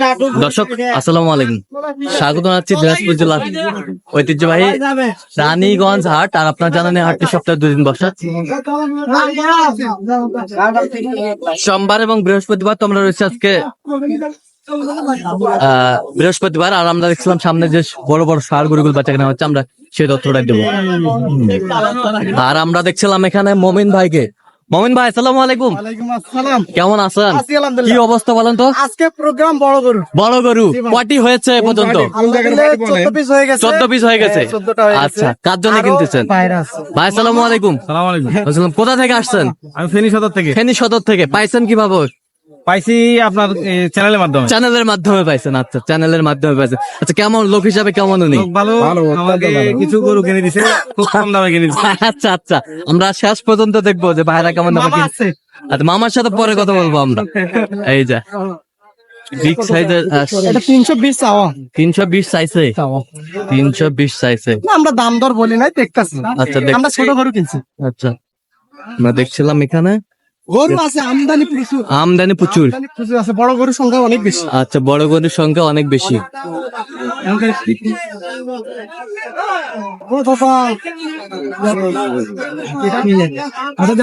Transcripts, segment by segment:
Tattoo দর্শক আসসালামু আলাইকুম। স্বাগত জানাচ্ছি দিনাজপুর জেলার ঐতিহ্যবাহী রানীগঞ্জ হাট আর আপনার জানেন হাটটি সপ্তাহে দুদিন বসা। সোমবার এবং বৃহস্পতিবার তোমরা রয়েছে আজকে বৃহস্পতিবার আর আমরা দেখছিলাম সামনে যে বড় বড় সার গরুগুলো বাচ্চা কেনা হচ্ছে আমরা সেই তথ্যটা দেবো। আর আমরা দেখছিলাম এখানে মমিন ভাইকে মমিন ভাই আসসালামু আলাইকুম। আসসালাম। কেমন আছেন? কি অবস্থা বলেন তো? আজকে প্রোগ্রাম বড় গরু। বড় গরু। কটি হয়েছে পর্যন্ত? চোদ্দ পিস হয়ে গেছে। হয়ে আচ্ছা কার জন্য কিনতেছেন? ভাই আসসালামু আলাইকুম। আসসালাম আলাইকুম। কোথা থেকে আসছেন? আমি ফেনী সদর থেকে। ফেনী সদর থেকে। পাইছেন কীভাবে? পাইছি আপনার চ্যানেলের মাধ্যমে। চ্যানেলের মাধ্যমে পাইছেন আচ্ছা চ্যানেলের মাধ্যমে পাইছেন। আচ্ছা কেমন লোক হিসাবে কেমন উনি? ভালো আমাকে কিছু গরু কিনে দিছে খুব কম দামে কিনে দিছে। আচ্ছা আচ্ছা আমরা শেষ পর্যন্ত দেখব যে ভাইরা কেমন দামে আছে। আচ্ছা মামার সাথে পরে কথা বলব আমরা। এই যে বিগ সাইজের এটা তিনশো বিশ চাওয়া। তিনশো বিশ সাইজে চাওয়া। তিনশো বিশ সাইজে না, আমরা দাম দর বলি নাই দেখতেছি। আচ্ছা দেখ আমরা ছোট গরু কিনছি। আচ্ছা আমরা দেখছিলাম এখানে। গরু আছে আমদানি প্রচুর। আমদানি প্রচুর। প্রচুর আছে বড় গরুর সংখ্যা অনেক বেশি। আচ্ছা বড় গরুর সংখ্যা অনেক বেশি। আচ্ছা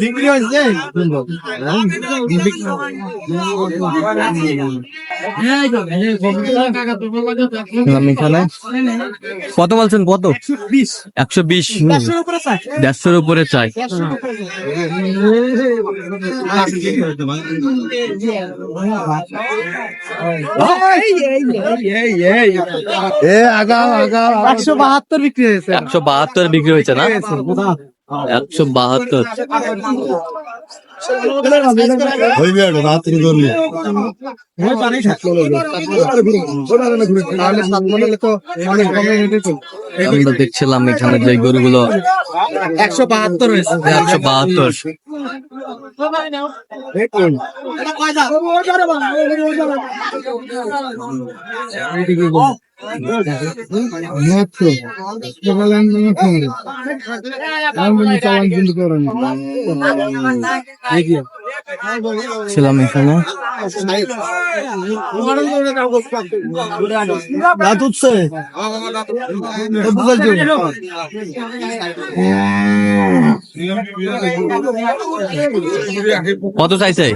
বিক্রি হয়েছে? কত বলছেন কত? একশো বিশ। দেড়শোর উপরে চাই। দেড়শোর উপরে চাই একশো বাহাত্তর বিক্রি হয়েছে। একশো বাহাত্তর বিক্রি হয়েছে না? একশো বাহাত্তর। আমরা দেখছিলাম এখানে যে গরুগুলো একশো বাহাত্তর একশো বাহাত্তর। ছিলাম এখানে। দাঁত উঠছে কত চাইছে?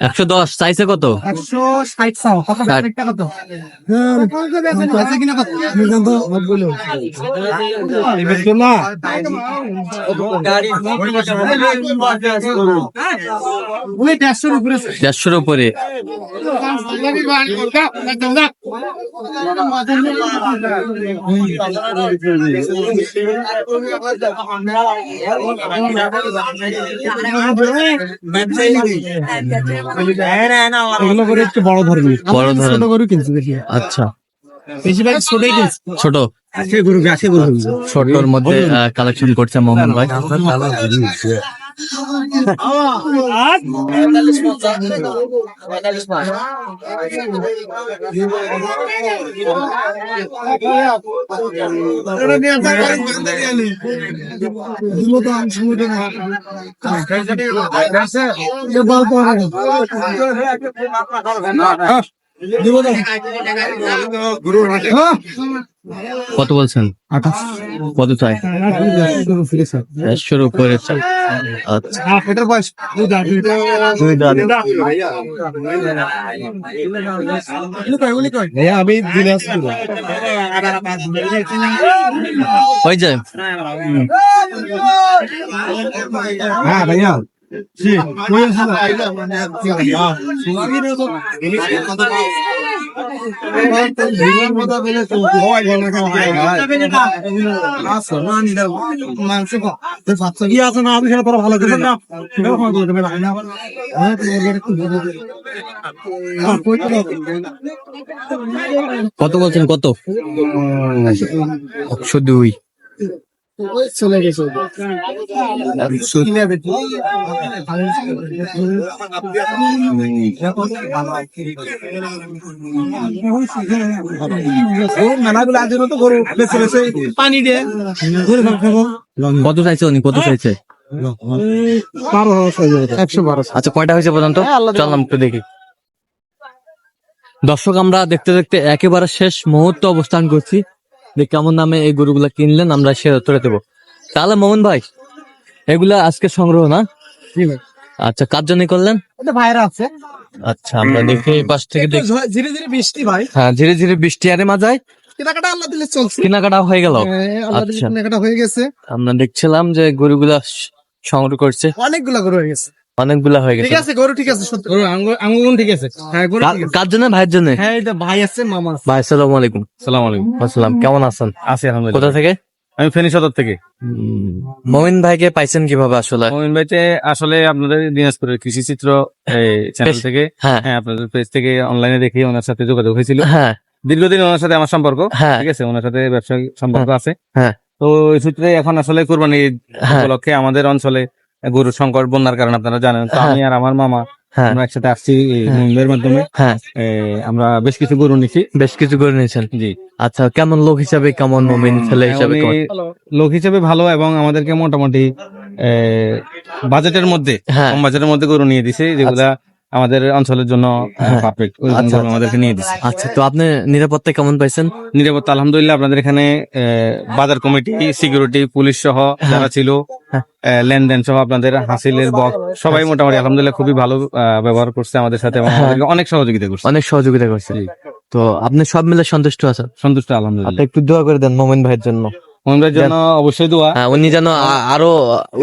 একশো দশ। চাইছে কত? একশো ষাট। চাও কত ষাট। টাকা তো আছে কিনা কত বলো না ওই দেড়শোর উপরে। একটু বড় ধরনের বড় ধরনের। গরু কিনছি দেখি আচ্ছা। বেশিরভাগ ছোটই কিনছি ছোট। ছোটর মধ্যে কালেকশন করছে মোহন ভাই। পঁয়তাল্লিশ কত বলছেন? কত চাই? উপরে আচ্ছা? আমি হ্যাঁ ভাইয়া। ভালো করে। হ্যাঁ। হ্যাঁ, না। কত বলছেন কত একশো দুই চলে গেছে মেলাগুলো আজের তো গরু বেছে বেছে পানি দিয়ে কত চাইছে উনি? কত চাইছে? একশো বারো আচ্ছা কয়টা হয়েছে পর্যন্ত? চললাম একটু দেখি। দর্শক আমরা দেখতে দেখতে একেবারে শেষ মুহূর্ত অবস্থান করছি। যে কেমন নামে এই গরুগুলা কিনলেন আমরা সে উত্তরে দেবো। তাহলে মোহন ভাই এগুলা আজকে সংগ্রহ না? আচ্ছা কার জন্য করলেন? ভাইরা আছে। আচ্ছা আমরা দেখি এই পাশ থেকে দেখি। ধীরে ধীরে বৃষ্টি ভাই। হ্যাঁ ধীরে ধীরে বৃষ্টি আরে মাজায়। কেনাকাটা আল্লাহ দিলে চলছে। কেনাকাটা হয়ে গেল। হ্যাঁ, আচ্ছা। কেনাকাটা হয়ে গেছে। আমরা দেখছিলাম যে গরুগুলা সংগ্রহ করছে। অনেকগুলা গরু হয়ে গেছে। অনেকগুলা হয়ে ঠিক গেছে আছে গরু ঠিক আছে সত্যি আঙ্গুল ঠিক আছে। হ্যাঁ গরু কার- ঠিক আছে। কার জন্য? ভাইয়ের জন্য? হ্যাঁ এটা ভাই আছে মামা আছে। ভাই সালাম আলাইকুম। সালাম আলাইকুম। আসসালাম কেমন আছেন? আছি আলহামদুলিল্লাহ। কোথা থেকে? আমি ফেনী সদর থেকে। মমিন ভাইকে পাইছেন কীভাবে আসলে? মমিন ভাইতে আসলে আপনাদের দিনাজপুরের কৃষি চিত্র চ্যানেল থেকে হ্যাঁ। হ্যাঁ আপনাদের পেজ থেকে অনলাইনে দেখে ওনার সাথে যোগাযোগ হয়েছিল। হ্যাঁ। দীর্ঘদিন ওনার সাথে আমার সম্পর্ক হ্যাঁ। ঠিক আছে ওনার সাথে ব্যবসায়িক সম্পর্ক আছে। হ্যাঁ। তো এই সূত্রে এখন আসলে কোরবানি উপলক্ষে আমাদের অঞ্চলে গরুর সংকট বন্যার কারণে আপনারা জানেন। তো হ্যাঁ। আমি আর আমার মামা হ্যাঁ। আমরা একসাথে আসছি হ্যাঁ। মুম্বাইয়ের মাধ্যমে। হ্যাঁ। আমরা বেশ কিছু গরু নিছি। বেশ কিছু গরু নিয়েছেন। জি। আচ্ছা কেমন লোক হিসাবে কেমন মমিন ছেলে হিসাবে লোক হিসেবে ভালো এবং আমাদেরকে মোটামুটি বাজেটের মধ্যে হ্যাঁ। কম বাজেটের মধ্যে গরু নিয়ে দিছে। যেগুলা আমাদের অঞ্চলের জন্য হ্যাঁ। পারফেক্ট আচ্ছা। আমাদেরকে নিয়ে দিছে। আচ্ছা তো আপনি নিরাপত্তা কেমন পাইছেন? নিরাপত্তা আলহামদুলিল্লাহ আপনাদের এখানে বাজার কমিটি সিকিউরিটি পুলিশ সহ যারা ছিল হ্যাঁ। লেনদেন সহ আপনাদের হাসিলের বক সবাই মোটামুটি আলহামদুলিল্লাহ খুবই ভালো আহ, ব্যবহার করছে আমাদের সাথে হ্যাঁ। অনেক সহযোগিতা করছে। অনেক সহযোগিতা করছে। তো আপনি সব মিলে সন্তুষ্ট আছেন? সন্তুষ্ট আলহামদুলিল্লাহ। একটু দোয়া করে দেন মোমিন ভাইয়ের জন্য। ভাইয়ের জন্য অবশ্যই দোয়া। হ্যাঁ উনি যেন আরও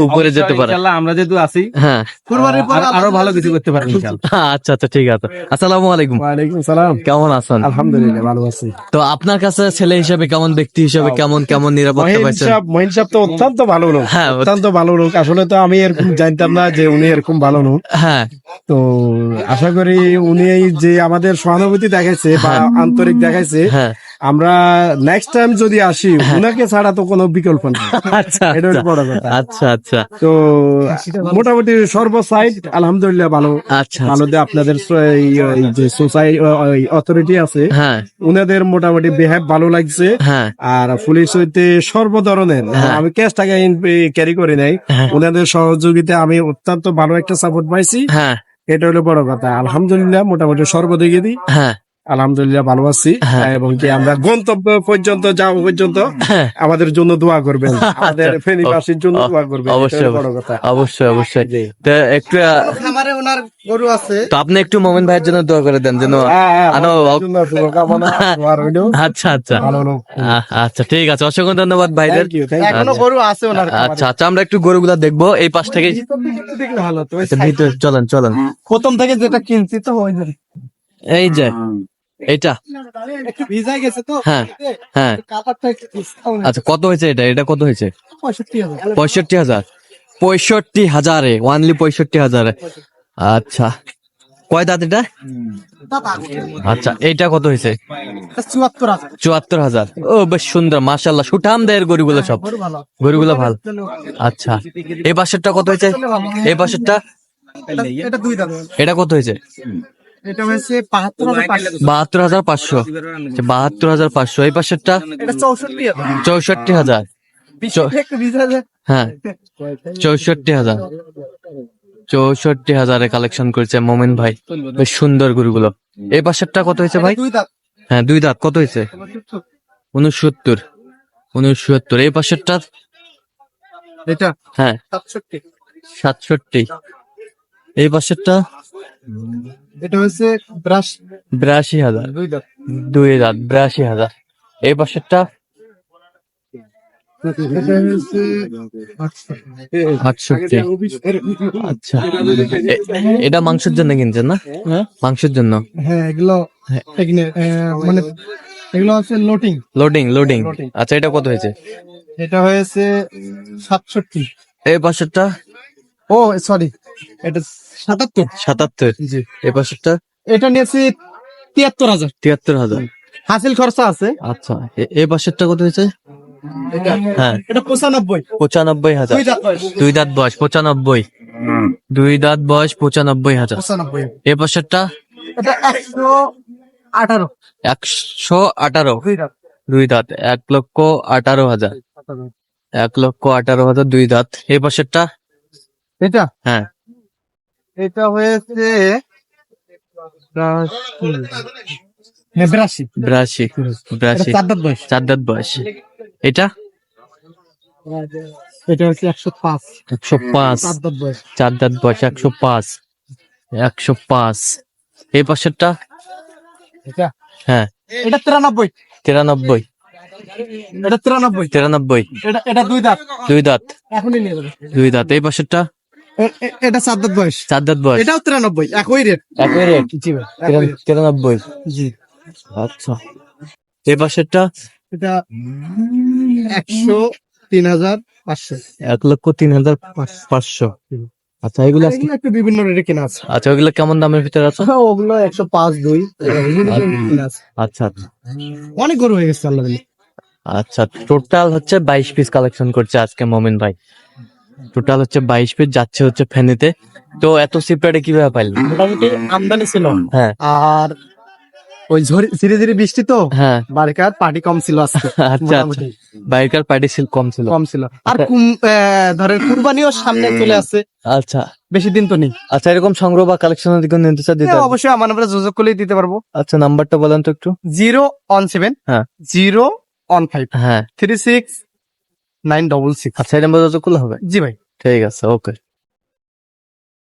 উপরে যেতে পারে। ইনশাআল্লাহ আমরা যেহেতু আছি হ্যাঁ। কুরবানির পর আরও ভালো কিছু করতে পারি ইনশাআল্লাহ। আচ্ছা আচ্ছা ঠিক আছে। আসসালামু আলাইকুম। ওয়ালাইকুম সালাম। কেমন আছেন? আলহামদুলিল্লাহ ভালো আছি। তো আপনার কাছে ছেলে হিসেবে কেমন ব্যক্তি হিসেবে কেমন কেমন নিরাপত্তা মহিন পাইছেন? মহিন সাহেব তো অত্যন্ত ভালো লোক হ্যাঁ অত্যন্ত ভালো লোক। আসলে তো আমি এরকম জানতাম না যে উনি এরকম ভালো লোক। হ্যাঁ। তো আশা করি উনি যে আমাদের সহানুভূতি দেখাইছে বা আন্তরিক দেখাইছে হ্যাঁ। আমরা নেক্সট টাইম যদি আসি উনাকে ছাড়া তো কোনো বিকল্প নেই। আচ্ছা এটা আচ্ছা। বড় কথা। আচ্ছা আচ্ছা। তো মোটামুটি সর্বসাইড আলহামদুলিল্লাহ ভালো। আচ্ছা ভালো যে আপনাদের যে সোসাইটি অথরিটি আছে হ্যাঁ। উনাদের মোটামুটি বিহেভ ভালো লাগছে। হ্যাঁ। আর পুলিশ হইতে সর্ব ধরনের হ্যাঁ। আমি ক্যাশ টাকা ক্যারি করি নাই। হ্যাঁ। ওনাদের সহযোগিতা আমি অত্যন্ত ভালো একটা সাপোর্ট পাইছি। হ্যাঁ। এটা হলো বড় কথা। আলহামদুলিল্লাহ মোটামুটি সর্বদিকে দিই হ্যাঁ। আলহামদুলিল্লাহ ভালো আছি। হ্যাঁ। এবং কি আমরা গন্তব্য পর্যন্ত যাওয়া পর্যন্ত হ্যাঁ। আমাদের জন্য দোয়া করবেন। আমাদের ফেনীবাসীর জন্য দোয়া করবেন। অবশ্যই বড় কথা। অবশ্যই অবশ্যই। তো একটু আহ, খামারে ওনার গরু আছে। তো আপনি একটু মোমিন ভাইয়ের জন্য দোয়া করে দেন যেন দোয়া রইল। আচ্ছা আচ্ছা। আচ্ছা ঠিক আছে। অসংখ্য ধন্যবাদ ভাইদের। এখনও গরু আছে ওনার আচ্ছা আচ্ছা আমরা একটু গরুগুলা দেখব। এই পাশ থেকে ভালো তো আচ্ছা, ভিতরে চলেন চলেন। প্রথম থেকে যেটা কিনছি তো ওই যে। এই যে। একটু ভিজাই গেছে তো হ্যাঁ হ্যাঁ। আচ্ছা কত হয়েছে এটা? এটা কত হয়েছে? পঁয়ষট্টি হাজার। পঁয়ষট্টি হাজারে? ওয়ানলি পঁয়ষট্টি হাজারে। আচ্ছা। কয় দাঁত এটা? আচ্ছা এইটা কত হয়েছে? চুয়াত্তর হাজার। ও বেশ সুন্দর মাশাল্লাহ সুঠাম দেয়ের গরুগুলো সব। গরুগুলো ভালো। আচ্ছা। এই পাশেরটা কত হয়েছে? এ এটা- এটা দাম এটা কত হয়েছে? এটা হয়েছে বাহাত্তর হাজার পাঁচশো। বাহাত্তর হাজার পাঁচশো। আচ্ছা, এই পাশেরটা? চৌষট্টি হাজার। হ্যাঁ। চৌষট্টি হাজার। চৌষট্টি হাজারে কালেকশন করেছে মোমেন ভাই। বেশ সুন্দর গরুগুলো। এই পাশেরটা কত হয়েছে ভাই? হ্যাঁ দুই দাঁত। কত হয়েছে? উনসত্তর উনসত্তর এই পাশেরটা এটা হ্যাঁ। সাতষট্টি। সাতষট্টি। এই পাশেরটা? এটা হচ্ছে ব্রাশ। বিরাশি হাজার। দুই দাঁত। বিরাশি হাজার। এই পাশেরটা? এটা আচ্ছা। এটা মাংসের জন্য কিনছেন না? মাংসের জন্য? হ্যাঁ এগুলো আহ, মানে এগুলো হচ্ছে লোটিং লোডিং। লোডিং। আচ্ছা এটা কত হয়েছে? এটা হয়েছে সাতষট্টি। এই পাশেরটা? ও সরি। এটা সাতাত্তর। সাতাত্তর। জি। এই পাশেরটা? এটা নিয়েছি তিয়াত্তর হাজার। তিয়াত্তর হাজার। হাসিল খরচা আছে। আচ্ছা এ- এই পাশেরটা কত হয়েছে? হ্যাঁ। এটা পঁচানব্বই। পঁচানব্বই হাজার। দুই দাঁত বয়স। দুই দাঁত বয়স পঁচানব্বই। দুই দাঁত বয়স পঁচানব্বই হাজার। এ পাশেরটা? এটা একশো আঠারো। একশো আঠারো। দুই দাঁত। এক লক্ষ আঠারো হাজার। এক লক্ষ আঠারো হাজার দুই দাঁত। এই পাশেরটা? এটা? হ্যাঁ। এটা হয়েছে নেব্রাসি বিরাশি বিরাশি চার দাঁত বয়স। চার দাঁত বয়স। এটা? এটা হচ্ছে একশো পাঁচ। একশো পাঁচ। চার দাঁত বয়স। একশো পাঁচ। একশো পাঁচ। এই পাশেরটা? হ্যাঁ। এটা তিরানব্বই। তিরানব্বই। এটা তিরানব্বই। তিরানব্বই। এটা এটা দুই দাঁত। দুই দাঁত। এখনই নিয়ে যাবে। দুই দাঁত। এই পাশেরটা? এ- এটা চার দাঁত বয়স। চার দাঁত বয়স। এটাও তিরানব্বই একই রেট একই রেট জি। তিরানব্বই। জি। আচ্ছা। এই পাশেরটা? এটা একশো তিন হাজার পাঁচশো। এক লক্ষ তিন হাজার পাঁচশো। আচ্ছা এগুলো একটু বিভিন্ন রেটে কেনা আছে। আচ্ছা ওগুলো কেমন দামের ভিতরে আছে? ওগুলো একশো পাঁচ দুই। আচ্ছা। আচ্ছা অনেক গরু হয়ে গেছে আল্লাহ আচ্ছা টোটাল হচ্ছে বাইশ পিস কালেকশন করছে আজকে মমিন ভাই। টোটাল হচ্ছে বাইশ পিস যাচ্ছে হচ্ছে ফেনীতে। তো এত সিপ্রেটে কীভাবে পাইলেন? মোটামুটি আমদানি ছিল। হ্যাঁ। আর ওই ঝড়ি ধীরে ধীরে বৃষ্টি তো? হ্যাঁ। বারিকার পার্টি কম ছিল আজকে আচ্ছা আচ্ছা। পার্টি ছিল কম ছিল। কম ছিল। আর কুম- ধরেন কুরবানিও সামনে চলে আসছে। আচ্ছা। বেশি দিন তো নেই। আচ্ছা এরকম সংগ্রহ বা কালেকশনের দিকে নিতে চাই দিতে হ্যাঁ, অবশ্যই আমার নাম্বারে যোগাযোগ করলেই দিতে পারব। আচ্ছা নাম্বারটা বলেন তো একটু। জিরো ওয়ান সেভেন হ্যাঁ। জিরো ওয়ান ফাইভ হ্যাঁ। Three six nine double six. আচ্ছা এই নাম্বার করলে হবে? জি ভাই। ঠিক আছে ওকে।